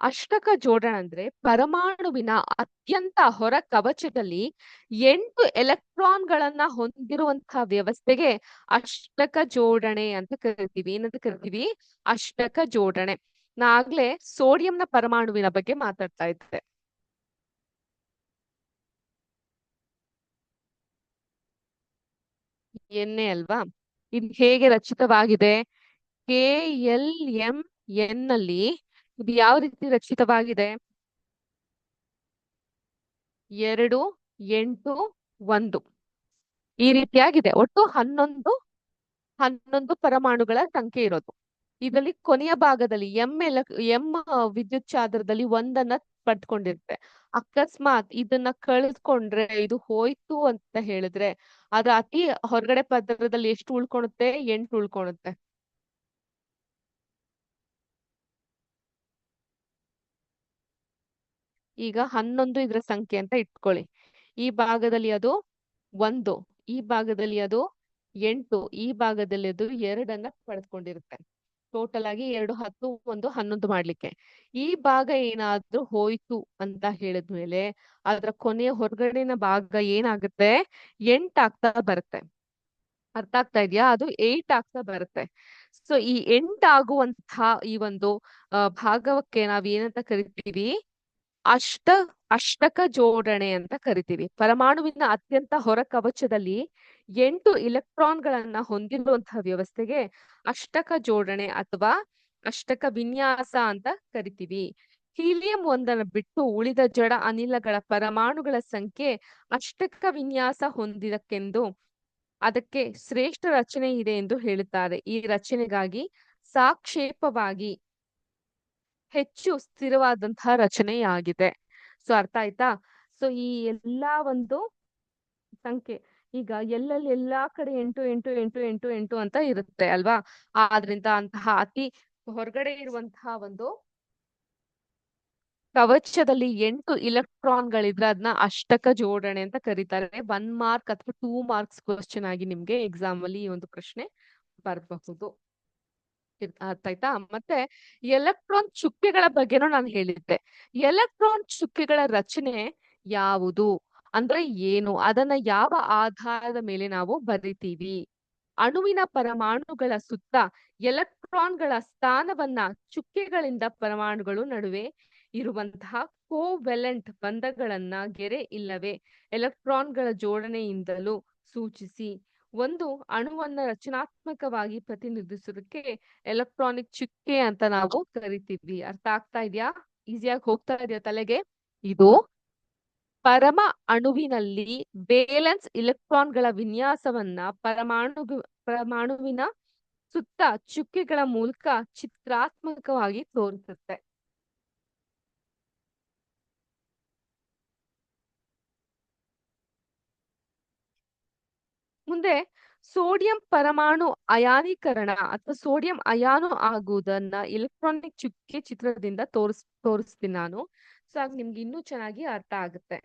ಅಷ್ಟಕ ಜೋಡಣೆ ಅಂದ್ರೆ ಪರಮಾಣುವಿನ ಅತ್ಯಂತ ಹೊರ ಕವಚದಲ್ಲಿ ಎಂಟು ಎಲೆಕ್ಟ್ರಾನ್ಗಳನ್ನ ಹೊಂದಿರುವಂತಹ ವ್ಯವಸ್ಥೆಗೆ ಅಷ್ಟಕ ಜೋಡಣೆ ಅಂತ ಕರಿತೀವಿ. ಏನಂತ ಕರಿತೀವಿ? ಅಷ್ಟಕ ಜೋಡಣೆ. ನಾ ಸೋಡಿಯಂನ ಪರಮಾಣುವಿನ ಬಗ್ಗೆ ಮಾತಾಡ್ತಾ ಇದ್ದೆ. ಎಣ್ಣೆ ಅಲ್ವಾ? ಇದು ಹೇಗೆ ರಚಿತವಾಗಿದೆ? ಕೆ ಎಲ್ ಎಂ ಎನ್ನಲ್ಲಿ ಇದು ಯಾವ ರೀತಿ ರಚಿತವಾಗಿದೆ? ಎರಡು, ಎಂಟು, ಒಂದು. ಈ ರೀತಿಯಾಗಿದೆ. ಒಟ್ಟು ಹನ್ನೊಂದು ಹನ್ನೊಂದು ಪರಮಾಣುಗಳ ಸಂಖ್ಯೆ ಇರೋದು. ಇದರಲ್ಲಿ ಕೊನೆಯ ಭಾಗದಲ್ಲಿ ಎಂ ಎಲ, ಎಂ ವಿದ್ಯುತ್ ಚಾದರದಲ್ಲಿ ಒಂದನ್ನ ಪಡ್ಕೊಂಡಿರುತ್ತೆ ಅಕಸ್ಮಾತ್ ಇದನ್ನ ಕಳೆದ್ಕೊಂಡ್ರೆ ಇದು ಹೋಯ್ತು ಅಂತ ಹೇಳಿದ್ರೆ ಅದು ಅತಿ ಹೊರಗಡೆ ಪದರದಲ್ಲಿ ಎಷ್ಟು ಉಳ್ಕೊಳುತ್ತೆ ಎಂಟು ಉಳ್ಕೊಳುತ್ತೆ ಈಗ ಹನ್ನೊಂದು ಇದ್ರ ಸಂಖ್ಯೆ ಅಂತ ಇಟ್ಕೊಳ್ಳಿ. ಈ ಭಾಗದಲ್ಲಿ ಅದು ಒಂದು, ಈ ಭಾಗದಲ್ಲಿ ಅದು ಎಂಟು, ಈ ಭಾಗದಲ್ಲಿ ಅದು ಎರಡನ್ನ ಪಡೆದುಕೊಂಡಿರುತ್ತೆ ಟೋಟಲ್ ಆಗಿ ಎರಡು ಹತ್ತು, ಒಂದು ಹನ್ನೊಂದು ಮಾಡ್ಲಿಕ್ಕೆ. ಈ ಭಾಗ ಏನಾದ್ರೂ ಹೋಯ್ತು ಅಂತ ಹೇಳಿದ್ಮೇಲೆ ಅದರ ಕೊನೆಯ ಹೊರಗಡೆನ ಭಾಗ ಏನಾಗುತ್ತೆ? ಎಂಟ್ ಆಗ್ತಾ ಬರುತ್ತೆ. ಅರ್ಥ ಆಗ್ತಾ ಇದೆಯಾ? ಅದು ಏಟ್ ಆಗ್ತಾ ಬರುತ್ತೆ. ಸೊ ಈ ಎಂಟ್ ಆಗುವಂತ ಈ ಒಂದು ಭಾಗವಕ್ಕೆ ನಾವ್ ಏನಂತ ಕರಿತೀವಿ? ಅಷ್ಟ, ಅಷ್ಟಕ ಜೋಡಣೆ ಅಂತ ಕರಿತೀವಿ. ಪರಮಾಣುವಿನ ಅತ್ಯಂತ ಹೊರ ಕವಚದಲ್ಲಿ ಎಂಟು ಇಲೆಕ್ಟ್ರಾನ್ಗಳನ್ನ ಹೊಂದಿರುವಂತಹ ವ್ಯವಸ್ಥೆಗೆ ಅಷ್ಟಕ ಜೋಡಣೆ ಅಥವಾ ಅಷ್ಟಕ ವಿನ್ಯಾಸ ಅಂತ ಕರಿತೀವಿ. ಹೀಲಿಯಂ ಒಂದನ್ನ ಬಿಟ್ಟು ಉಳಿದ ಜಡ ಅನಿಲಗಳ ಪರಮಾಣುಗಳ ಸಂಖ್ಯೆ ಅಷ್ಟಕ ವಿನ್ಯಾಸ ಹೊಂದಿದಕ್ಕೆಂದು ಅದಕ್ಕೆ ಶ್ರೇಷ್ಠ ರಚನೆ ಇದೆ ಎಂದು ಹೇಳುತ್ತಾರೆ. ಈ ರಚನೆಗಾಗಿ ಸಾಕ್ಷೇಪವಾಗಿ ಹೆಚ್ಚು ಸ್ಥಿರವಾದಂತಹ ರಚನೆಯಾಗಿದೆ. ಸೊ, ಅರ್ಥ ಆಯ್ತಾ? ಸೊ, ಈ ಎಲ್ಲಾ ಒಂದು ಸಂಖ್ಯೆ ಈಗ ಎಲ್ಲೆಲ್ಲಿ ಎಲ್ಲಾ ಕಡೆ ಎಂಟು ಎಂಟು ಎಂಟು ಎಂಟು ಎಂಟು ಅಂತ ಇರುತ್ತೆ ಅಲ್ವಾ? ಆದ್ರಿಂದ ಅಂತಹ ಅತಿ ಹೊರಗಡೆ ಇರುವಂತಹ ಒಂದು ಕವಚದಲ್ಲಿ ಎಂಟು ಇಲೆಕ್ಟ್ರಾನ್ಗಳಿದ್ರೆ ಅದನ್ನ ಅಷ್ಟಕ ಜೋಡಣೆ ಅಂತ ಕರೀತಾರೆ. ಒನ್ ಮಾರ್ಕ್ ಅಥವಾ ಟೂ ಮಾರ್ಕ್ಸ್ ಕ್ವಶನ್ ಆಗಿ ನಿಮ್ಗೆ ಎಕ್ಸಾಮ್ ಅಲ್ಲಿ ಈ ಒಂದು ಪ್ರಶ್ನೆ ಬರಬಹುದು. ಅರ್ಥ ಆಯ್ತಾ? ಮತ್ತೆ ಎಲೆಕ್ಟ್ರಾನ್ ಚುಕ್ಕೆಗಳ ಬಗ್ಗೆನೂ ನಾನು ಹೇಳಿದ್ದೆ. ಎಲೆಕ್ಟ್ರಾನ್ ಚುಕ್ಕೆಗಳ ರಚನೆ ಯಾವುದು? ಅಂದ್ರೆ ಏನು? ಅದನ್ನ ಯಾವ ಆಧಾರದ ಮೇಲೆ ನಾವು ಬರಿತೀವಿ? ಅಣುವಿನ ಪರಮಾಣುಗಳ ಸುತ್ತ ಎಲೆಕ್ಟ್ರಾನ್ಗಳ ಸ್ಥಾನವನ್ನ ಚುಕ್ಕೆಗಳಿಂದ ಪರಮಾಣುಗಳು ನಡುವೆ ಇರುವಂತಹ ಕೋವೆಲೆಂಟ್ ಬಂಧಗಳನ್ನ ಗೆರೆ ಇಲ್ಲವೇ? ಎಲೆಕ್ಟ್ರಾನ್ಗಳ ಜೋಡಣೆಯಿಂದಲೂ ಸೂಚಿಸಿ. ಒಂದು ಅಣುವನ್ನ ರಚನಾತ್ಮಕವಾಗಿ ಪ್ರತಿನಿಧಿಸೋದಕ್ಕೆ ಎಲೆಕ್ಟ್ರಾನಿಕ್ ಚುಕ್ಕೆ ಅಂತ ನಾವು ಕರಿತೀವಿ. ಅರ್ಥ ಆಗ್ತಾ ಇದೆಯಾ? ಈಸಿಯಾಗಿ ಹೋಗ್ತಾ ಇದೆಯಾ ತಲೆಗೆ? ಇದು ಪರಮ ಅಣುವಿನಲ್ಲಿ ವೇಲೆನ್ಸ್ ಇಲೆಕ್ಟ್ರಾನ್ಗಳ ವಿನ್ಯಾಸವನ್ನ ಪರಮಾಣು ಪರಮಾಣುವಿನ ಸುತ್ತ ಚುಕ್ಕೆಗಳ ಮೂಲಕ ಚಿತ್ರಾತ್ಮಕವಾಗಿ ತೋರಿಸುತ್ತೆ. ಮುಂದೆ ಸೋಡಿಯಂ ಪರಮಾಣು ಅಯಾನೀಕರಣ ಅಥವಾ ಸೋಡಿಯಂ ಅಯಾನು ಆಗುವುದನ್ನ ಎಲೆಕ್ಟ್ರಾನಿಕ್ ಚುಕ್ಕೆ ಚಿತ್ರದಿಂದ ತೋರಿಸ್, ತೋರಿಸ್ತೀನಿ ನಾನು. ಸೊ ಆಗ ನಿಮ್ಗೆ ಇನ್ನೂ ಚೆನ್ನಾಗಿ ಅರ್ಥ ಆಗುತ್ತೆ.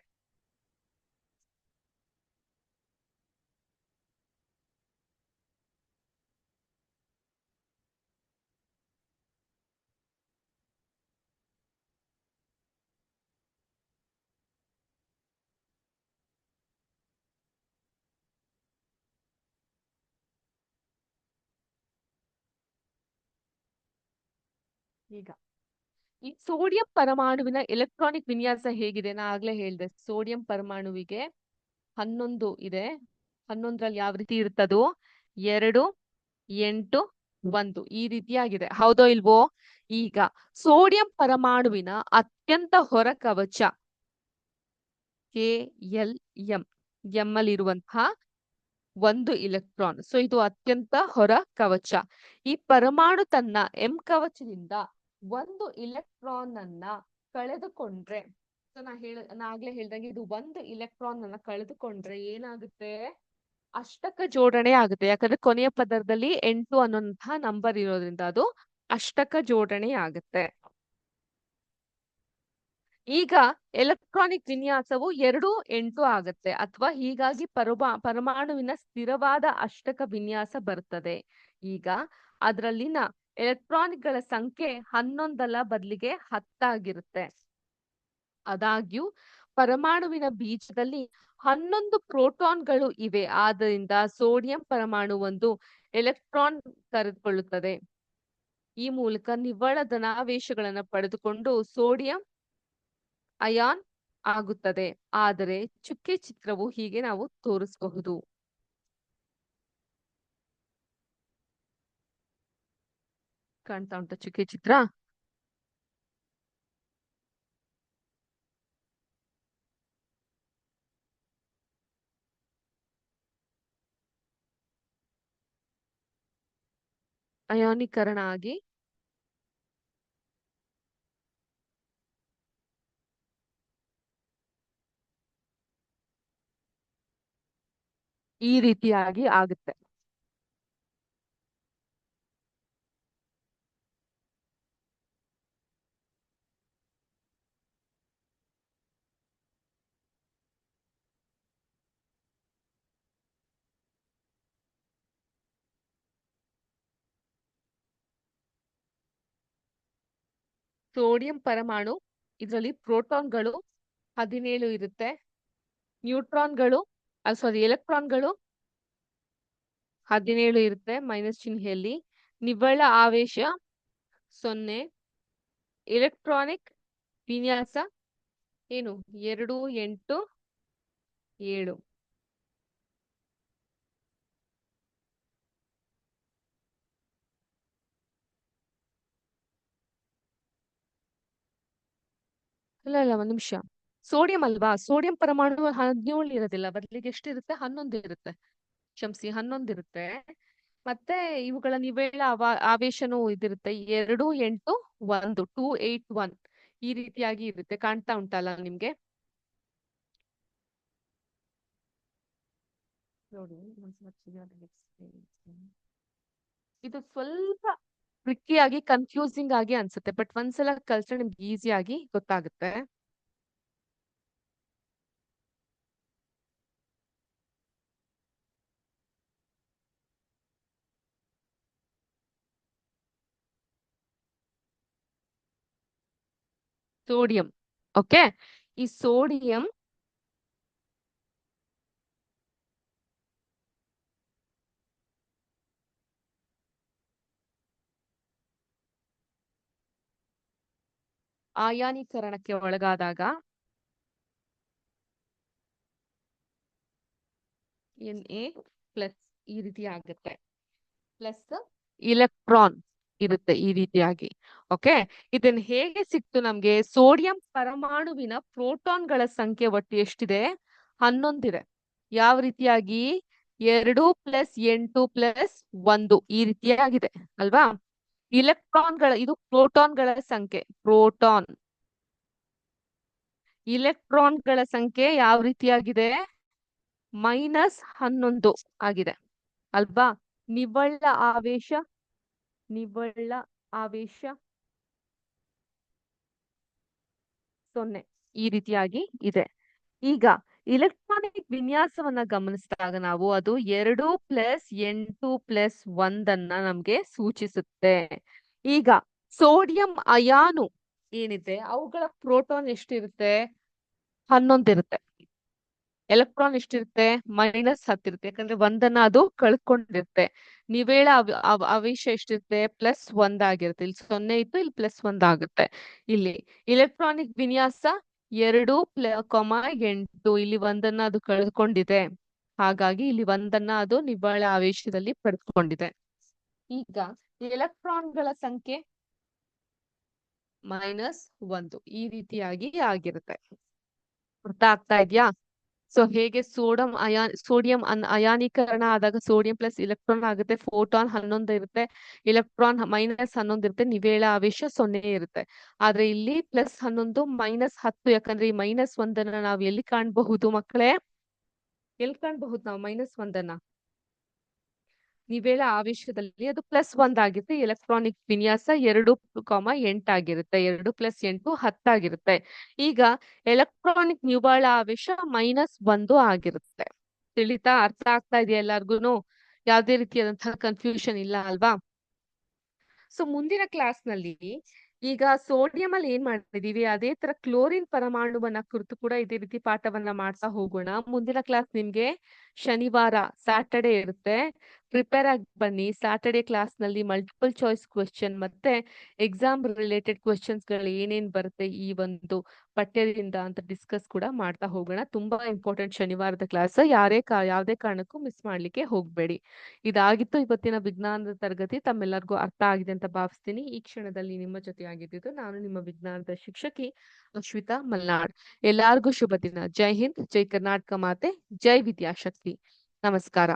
ಈಗ, ಈ ಸೋಡಿಯಂ ಪರಮಾಣುವಿನ ಎಲೆಕ್ಟ್ರಾನಿಕ್ ವಿನ್ಯಾಸ ಹೇಗಿದೆ ನಾ ಆಗ್ಲೇ ಹೇಳ್ದೆ. ಸೋಡಿಯಂ ಪರಮಾಣುವಿಗೆ ಹನ್ನೊಂದು ಇದೆ. ಹನ್ನೊಂದ್ರಲ್ಲಿ ಯಾವ ರೀತಿ ಇರ್ತದೋ, ಎರಡು, ಎಂಟು, ಒಂದು ಈ ರೀತಿಯಾಗಿದೆ. ಹೌದೋ ಇಲ್ವೋ? ಈಗ, ಸೋಡಿಯಂ ಪರಮಾಣುವಿನ ಅತ್ಯಂತ ಹೊರ ಕವಚ ಕೆ ಎಲ್ ಎಂ ಎಂ ಅಲ್ಲಿ ಇರುವಂತಹ ಒಂದು ಇಲೆಕ್ಟ್ರಾನ್. ಸೊ, ಇದು ಅತ್ಯಂತ ಹೊರ ಕವಚ ಈ ಪರಮಾಣು ತನ್ನ ಎಂ ಕವಚದಿಂದ ಒಂದು ಇಲೆಕ್ಟ್ರಾನ್ ಅನ್ನ ಕಳೆದುಕೊಂಡ್ರೆ, ಸೊ ನಾ ಹೇಳ, ನಾ ಆಗ್ಲೇ ಹೇಳ್ದಂಗೆ ಇದು ಒಂದು ಇಲೆಕ್ಟ್ರಾನ್ ಅನ್ನ ಕಳೆದುಕೊಂಡ್ರೆ ಏನಾಗುತ್ತೆ? ಅಷ್ಟಕ ಜೋಡಣೆ ಆಗುತ್ತೆ. ಯಾಕಂದ್ರೆ ಕೊನೆಯ ಪದರದಲ್ಲಿ ಎಂಟು ಅನ್ನೋಂತಹ ನಂಬರ್ ಇರೋದ್ರಿಂದ ಅದು ಅಷ್ಟಕ ಜೋಡಣೆ ಆಗುತ್ತೆ. ಈಗ ಎಲೆಕ್ಟ್ರಾನಿಕ್ ವಿನ್ಯಾಸವು ಎರಡು ಎಂಟು ಆಗುತ್ತೆ. ಅಥವಾ ಹೀಗಾಗಿ ಪರಮಾ ಪರಮಾಣುವಿನ ಸ್ಥಿರವಾದ ಅಷ್ಟಕ ವಿನ್ಯಾಸ ಬರ್ತದೆ. ಈಗ ಅದರಲ್ಲಿನ ಎಲೆಕ್ಟ್ರಾನಿಕ್ಗಳ ಸಂಖ್ಯೆ ಹನ್ನೊಂದಲ್ಲ ಬದಲಿಗೆ ಹತ್ತಾಗಿರುತ್ತೆ. ಆದಾಗ್ಯೂ, ಪರಮಾಣುವಿನ ಬೀಜದಲ್ಲಿ ಹನ್ನೊಂದು ಪ್ರೋಟಾನ್ಗಳು ಇವೆ. ಆದ್ದರಿಂದ ಸೋಡಿಯಂ ಪರಮಾಣು ಒಂದು ಎಲೆಕ್ಟ್ರಾನ್ ಕರೆದುಕೊಳ್ಳುತ್ತದೆ ಈ ಮೂಲಕ ನಿವ್ವಳ ಧನಾವೇಶಗಳನ್ನು ಪಡೆದುಕೊಂಡು ಸೋಡಿಯಂ ಅಯಾನ್ ಆಗುತ್ತದೆ. ಆದರೆ ಚುಕ್ಕೆ ಚಿತ್ರವು ಹೀಗೆ ನಾವು ತೋರಿಸಬಹುದು. ಕಾಣ್ತಾ ಉಂಟು ಚುಕ್ಕಿ ಚಿತ್ರ? ಅಯಾನೀಕರಣ ಆಗಿ? ಈ ರೀತಿಯಾಗಿ ಆಗುತ್ತೆ. ಸೋಡಿಯಂ ಪರಮಾಣು ಇದರಲ್ಲಿ ಪ್ರೋಟಾನ್ಗಳು ಹದಿನೇಳು ಇರುತ್ತೆ. ನ್ಯೂಟ್ರಾನ್ಗಳು ಸಾರಿ, ಎಲೆಕ್ಟ್ರಾನ್ಗಳು ಹದಿನೇಳು ಇರುತ್ತೆ ಮೈನಸ್ ಚಿಹ್ನೆಯಲ್ಲಿ. ನಿವ್ವಳ ಆವೇಶ ಸೊನ್ನೆ. ಎಲೆಕ್ಟ್ರಾನಿಕ್ ವಿನ್ಯಾಸ ಏನು? ಎರಡು ಎಂಟು ಏಳು. ಇಲ್ಲ ಇಲ್ಲ, ಒಂದ್ ನಿಮಿಷ. ಸೋಡಿಯಂ ಅಲ್ವಾ? ಸೋಡಿಯಂ ಪರಮಾಣು ಹದಿನೇಳು ಇರೋದಿಲ್ಲ ಬದಲಿಗೆ ಎಷ್ಟಿರುತ್ತೆ? ಹನ್ನೊಂದು ಇರುತ್ತೆ. ಕ್ಷಮಿಸಿ, ಹನ್ನೊಂದು ಇರುತ್ತೆ. ಮತ್ತೆ ಇವುಗಳ ನಿವೇಳ ಆವೇಶನೂ ಇದಿರುತ್ತೆ. ಎರಡು, ಎಂಟು, ಒಂದು, ಟೂ, ಏಟ್, ಒನ್. ಈ ರೀತಿಯಾಗಿ ಇರುತ್ತೆ. ಕಾಣ್ತಾ ಉಂಟಲ್ಲ ನಿಮ್ಗೆ? ನೋಡಿ ಇದು ಸ್ವಲ್ಪ ಟ್ರಿಕ್ಕಿ ಆಗಿ ಕನ್ಫ್ಯೂಸಿಂಗ್ ಆಗಿ ಅನ್ಸುತ್ತೆ ಬಟ್ ಒಂದ್ಸಲ ಕಲ್ತ್ರೆ ನಿಮ್ಗೆ ಈಸಿ ಆಗಿ ಗೊತ್ತಾಗುತ್ತೆ. Sodium, okay? ಈ ಸೋಡಿಯಂ ಆಯಾನೀಕರಣಕ್ಕೆ ಒಳಗಾದಾಗ ಎನ್ ಎ ಪ್ಲಸ್ ಈ ರೀತಿ ಆಗುತ್ತೆ. ಪ್ಲಸ್ ಇಲೆಕ್ಟ್ರಾನ್ ಇರುತ್ತೆ ಈ ರೀತಿಯಾಗಿ. ಓಕೆ? ಇದನ್ ಹೇಗೆ ಸಿಕ್ತು ನಮ್ಗೆ? ಸೋಡಿಯಂ ಪರಮಾಣುವಿನ ಪ್ರೋಟಾನ್ಗಳ ಸಂಖ್ಯೆ ಒಟ್ಟು ಎಷ್ಟಿದೆ? ಹನ್ನೊಂದಿದೆ. ಯಾವ ರೀತಿಯಾಗಿ? ಎರಡು ಪ್ಲಸ್ ಎಂಟು ಪ್ಲಸ್ ಒಂದು ಈ ರೀತಿಯಾಗಿದೆ, ಅಲ್ವಾ? ಇಲೆಕ್ಟ್ರಾನ್ಗಳ, ಇದು ಪ್ರೋಟಾನ್ಗಳ ಸಂಖ್ಯೆ, ಪ್ರೋಟಾನ್. ಇಲೆಕ್ಟ್ರಾನ್ಗಳ ಸಂಖ್ಯೆ ಯಾವ ರೀತಿಯಾಗಿದೆ? ಮೈನಸ್ ಹನ್ನೊಂದು ಆಗಿದೆ. ಅಲ್ವಾ? ನಿವ್ವಳ ಆವೇಶ ನಿವ್ವಳ ಆವೇಶ ಸೊನ್ನೆ ಈ ರೀತಿಯಾಗಿ ಇದೆ. ಈಗ ಇಲೆಕ್ಟ್ರಾನಿಕ್ ವಿನ್ಯಾಸವನ್ನ ಗಮನಿಸಿದಾಗ ನಾವು ಅದು ಎರಡು ಪ್ಲಸ್ ಎಂಟು ಪ್ಲಸ್ ಒಂದನ್ನ ನಮ್ಗೆ ಸೂಚಿಸುತ್ತೆ. ಈಗ ಸೋಡಿಯಂ ಅಯಾನು ಏನಿದೆ? ಅವುಗಳ ಪ್ರೋಟಾನ್ ಎಷ್ಟಿರುತ್ತೆ? ಹನ್ನೊಂದಿರುತ್ತೆ ಎಲೆಕ್ಟ್ರಾನ್ ಎಷ್ಟಿರುತ್ತೆ? ಮೈನಸ್ ಹತ್ತಿರುತ್ತೆ ಯಾಕಂದ್ರೆ ಒಂದನ್ನ ಅದು ಕಳ್ಕೊಂಡಿರುತ್ತೆ. ನಿವೇಳ ಅವೇಶ ಎಷ್ಟಿರುತ್ತೆ? ಪ್ಲಸ್ ಒಂದಾಗಿರುತ್ತೆ. ಇಲ್ಲಿ ಸೊನ್ನೆ ಇತ್ತು, ಇಲ್ಲಿ ಪ್ಲಸ್ ಒಂದಾಗುತ್ತೆ. ಇಲ್ಲಿ ಇಲೆಕ್ಟ್ರಾನಿಕ್ ವಿನ್ಯಾಸ ಎರಡು ಕೊಮ, ಎಂಟು. ಇಲ್ಲಿ ಒಂದನ್ನ ಅದು ಕಳೆದುಕೊಂಡಿದೆ. ಹಾಗಾಗಿ ಇಲ್ಲಿ ಒಂದನ್ನ ಅದು ನಿವ್ವಳ ಆವೇಶದಲ್ಲಿ ಪಡೆದುಕೊಂಡಿದೆ. ಈಗ ಎಲೆಕ್ಟ್ರಾನ್ಗಳ ಸಂಖ್ಯೆ ಮೈನಸ್ ಒಂದು ಈ ರೀತಿಯಾಗಿ ಆಗಿರುತ್ತೆ. ಅರ್ಥ ಆಗ್ತಾ ಇದ್ಯಾ? ಸೊ ಹೇಗೆ ಸೋಡಂ ಅಯಾನ್ ಸೋಡಿಯಂ ಅನ್, ಅಯಾನೀಕರಣ ಆದಾಗ ಸೋಡಿಯಂ ಪ್ಲಸ್ ಇಲೆಕ್ಟ್ರಾನ್ ಆಗುತ್ತೆ, ಫೋಟಾನ್ ಹನ್ನೊಂದು ಇರುತ್ತೆ ಇಲೆಕ್ಟ್ರಾನ್ ಮೈನಸ್ ಹನ್ನೊಂದು ಇರುತ್ತೆ, ನಿವೇಳ ಆವೇಶ ಸೊನ್ನೆ ಇರುತ್ತೆ. ಆದ್ರೆ ಇಲ್ಲಿ ಪ್ಲಸ್ ಹನ್ನೊಂದು, ಮೈನಸ್ ಹತ್ತು, ಯಾಕಂದ್ರೆ ಈ ಮೈನಸ್ ಒಂದನ್ನ ನಾವು ಎಲ್ಲಿ ಕಾಣಬಹುದು ಮಕ್ಕಳೇ? ಎಲ್ಲಿ ಕಾಣಬಹುದು ನಾವು ಮೈನಸ್ ಒಂದನ್ನ? ನಿವೇಳ ಆವೇಶದಲ್ಲಿ ಅದು ಪ್ಲಸ್ ಒಂದಾಗಿರುತ್ತೆ ಎಲೆಕ್ಟ್ರಾನಿಕ್ ವಿನ್ಯಾಸ ಎರಡು ಕಾಮ ಎಂಟಾಗಿರುತ್ತೆ ಎರಡು ಪ್ಲಸ್ ಎಂಟು ಹತ್ತಾಗಿರುತ್ತೆ ಈಗ ಎಲೆಕ್ಟ್ರಾನಿಕ್ ನಿವ್ವಳ ಆವೇಶ ಮೈನಸ್ ಒಂದು ಆಗಿರುತ್ತೆ. ತಿಳಿತಾ ಅರ್ಥ ಆಗ್ತಾ ಇದೆಯಾ ಎಲ್ಲಾರ್ಗುನು? ಯಾವ್ದೇ ರೀತಿಯಾದಂತಹ ಕನ್ಫ್ಯೂಷನ್ ಇಲ್ಲ ಅಲ್ವಾ? ಸೊ ಮುಂದಿನ ಕ್ಲಾಸ್ನಲ್ಲಿ ಈಗ ಸೋಡಿಯಂ ಅಲ್ಲಿ ಏನ್ ಮಾಡ್ತಿದೀವಿ ಅದೇ ತರ ಕ್ಲೋರಿನ್ ಪರಮಾಣುವನ್ನ ಕುರಿತು ಕೂಡ ಇದೇ ರೀತಿ ಪಾಠವನ್ನ ಮಾಡ್ತಾ ಹೋಗೋಣ. ಮುಂದಿನ ಕ್ಲಾಸ್ ನಿಮ್ಗೆ ಶನಿವಾರ ಸ್ಯಾಟರ್ಡೆ ಇರುತ್ತೆ. ಪ್ರಿಪೇರ್ ಆಗಿ ಬನ್ನಿ. ಸ್ಯಾಟರ್ಡೆ ಕ್ಲಾಸ್ನಲ್ಲಿ ಮಲ್ಟಿಪಲ್ ಚಾಯ್ಸ್ ಕ್ವೆಶ್ಚನ್ ಮತ್ತೆ ಎಕ್ಸಾಮ್ ರಿಲೇಟೆಡ್ ಕ್ವೆಶನ್ಸ್ಗಳು ಏನೇನ್ ಬರುತ್ತೆ ಈ ಒಂದು ಪಠ್ಯದಿಂದ ಅಂತ ಡಿಸ್ಕಸ್ ಕೂಡ ಮಾಡ್ತಾ ಹೋಗೋಣ. ತುಂಬಾ ಇಂಪಾರ್ಟೆಂಟ್ ಶನಿವಾರದ ಕ್ಲಾಸ್ ಯಾರೇ ಕಾ, ಯಾವುದೇ ಕಾರಣಕ್ಕೂ ಮಿಸ್ ಮಾಡ್ಲಿಕ್ಕೆ ಹೋಗ್ಬೇಡಿ. ಇದಾಗಿತ್ತು ಇವತ್ತಿನ ವಿಜ್ಞಾನದ ತರಗತಿ. ತಮ್ಮೆಲ್ಲರಿಗೂ ಅರ್ಥ ಆಗಿದೆ ಅಂತ ಭಾವಿಸ್ತೀನಿ. ಈ ಕ್ಷಣದಲ್ಲಿ ನಿಮ್ಮ ಜೊತೆ ಆಗಿದ್ದು ನಾನು ನಿಮ್ಮ ವಿಜ್ಞಾನದ ಶಿಕ್ಷಕಿ ಅಶ್ವಿತಾ ಮಲ್ನಾಡ್. ಎಲ್ಲಾರ್ಗೂ ಶುಭ ದಿನ ಜೈ ಹಿಂದ್, ಜೈ ಕರ್ನಾಟಕ ಮಾತೆ, ಜೈ ವಿದ್ಯಾಶಕ್ತಿ. ನಮಸ್ಕಾರ.